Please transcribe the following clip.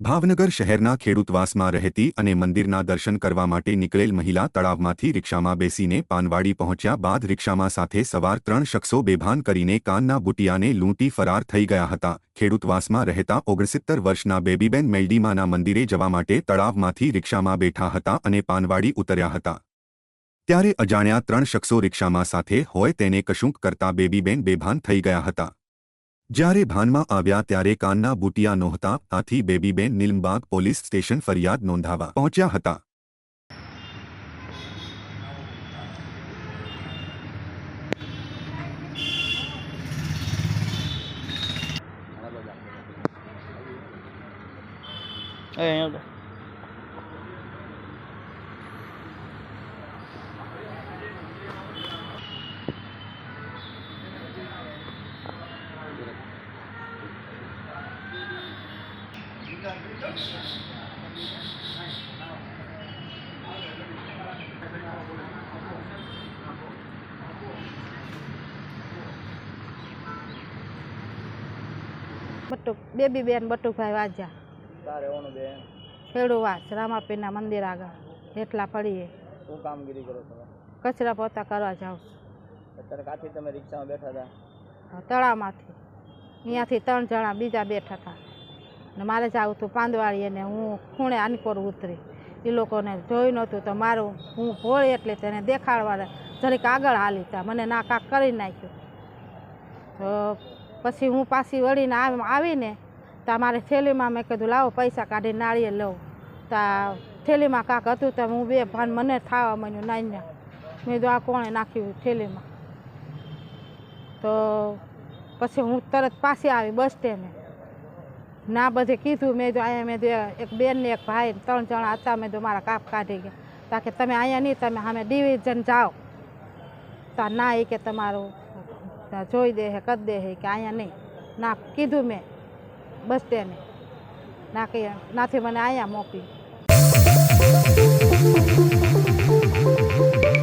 ભાવનગર શહેરના ખેડૂતવાસમાં રહેતી અને મંદિરના દર્શન કરવા માટે નીકળેલ મહિલા તળાવમાંથી રિક્ષામાં બેસીને પાનવાડી પહોંચ્યા બાદ રિક્ષામાં સાથે સવાર ત્રણ શખ્સો બેભાન કરીને કાનના બુટિયાને લૂંટી ફરાર થઈ ગયા હતા. ખેડૂતવાસમાં રહેતા ઓગણસિત્તર વર્ષના બેબીબેન મેલડીમાના મંદિરે જવા માટે તળાવમાંથી રિક્ષામાં બેઠા હતા અને પાનવાડી ઉતર્યા હતા. ત્યારે અજાણ્યા ત્રણ શખ્સો રિક્ષામાં સાથે હોય તેને કશુંક કરતા બેબીબેન બેભાન થઈ ગયા હતા. જ્યારે ભાનમાં આવ્યા ત્યારે કાનના બુટિયા નહોતા આથી બેબીબેન નીલમબાગ પોલીસ સ્ટેશન ફરિયાદ નોંધાવા પહોંચ્યા હતા. અહીંયા બટુક બેબી બેન બટુકભાઈ વાજા. તારે રહેવાનું બેન? ખેડુવાસ રામાપીના મંદિર આગળ. એટલા પડીએ. શું કામગીરી કરો તમે? કચરા પોતા કરવા જાઉં અત્યારે કાથી તમે રિક્ષામાં બેઠા હતા? તળાવમાંથી. અહીંયાથી ત્રણ જણા બીજા બેઠા હતા. ને મારે જવું હતું પાંદવાળીએ ને હું ખૂણે આનકોર ઉતરી. એ લોકોને જોયું નહોતું તો મારું હું ભોળી એટલે તેને દેખાડવા જરીક આગળ હાલી તા મને ના કાંક કરી નાખ્યું. તો પછી હું પાછી વળીને આવીને તો મારે થેલીમાં મેં કીધું, લાવો પૈસા કાઢીને નાળીએ લઉં. તો થેલીમાં કાંક હતું તો હું બે ભાન મને થાવા માંડ્યું નાઈને. મેં કીધું, આ કોણે નાખ્યું થેલીમાં? તો પછી હું તરત પાછી આવી બસ સ્ટેન્ડે. ના બધે કીધું. મેં જો અહીંયા મેં એક બેન ને એક ભાઈ ત્રણ જણા હતા. મેં જો મારા કાપ કાઢી ગયા. તા તમે અહીંયા નહીં, તમે સામે ડિવિઝન જાઓ. તા ના એ કે તમારું જોઈ દે હે, કરી દે હે કે અહીંયા નહીં. ના કીધું મેં. બસ તેને. ના કે, નાથી મને અહીંયા મોકલી.